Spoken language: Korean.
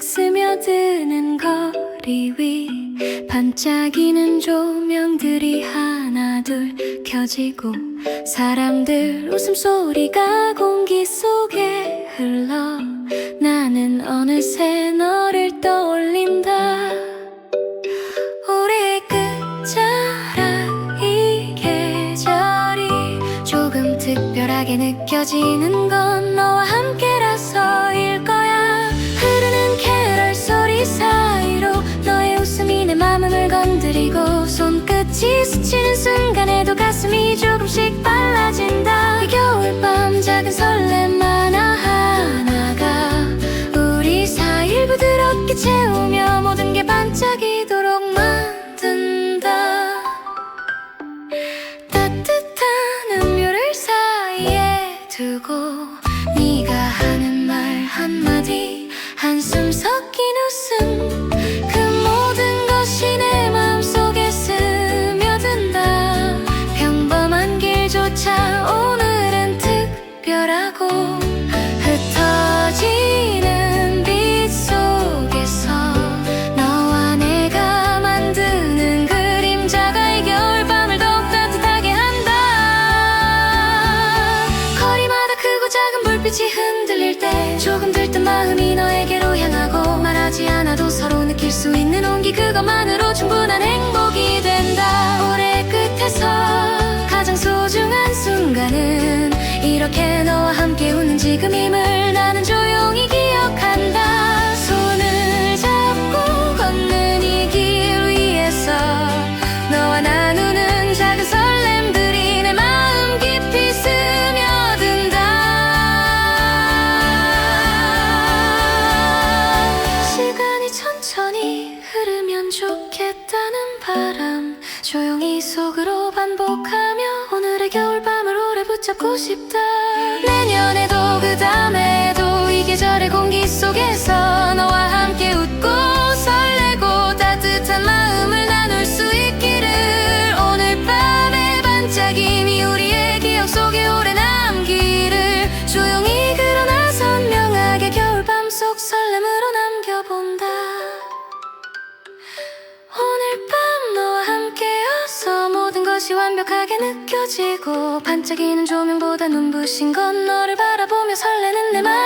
스며드는 거리 위 반짝이는 조명들이 하나 둘 켜지고 사람들 웃음소리가 공기 속에 흘러 나는 어느새 너를 떠올린다. 우리의 끝자락 이 계절이 조금 특별하게 느껴지는 건 너와 함께라서일 거야 조금씩 빨라진다. 이 겨울밤 작은 설렘 하나 하나가 우리 사이를 부드럽게 채우며 모든 게 반짝이도록 만든다. 따뜻한 음료를 사이에 두고 네가 하는 말 한마디 한숨 섞인 있는 온기 그것만으로 충분한 행복 조용히 속으로 반복하며 오늘의 겨울밤을 오래 붙잡고 싶다. 내년에도 그 다음에도 이 계절의 공기 속에서 너와 함께 웃고 설레고 따뜻한 마음을 나눌 수 있기를. 오늘 밤의 반짝임이 우리의 기억 속에 오래 남기를. 조용히 완벽하게 느껴지고 반짝이는 조명보다 눈부신 건 너를 바라보며 설레는 내 마음이라는 걸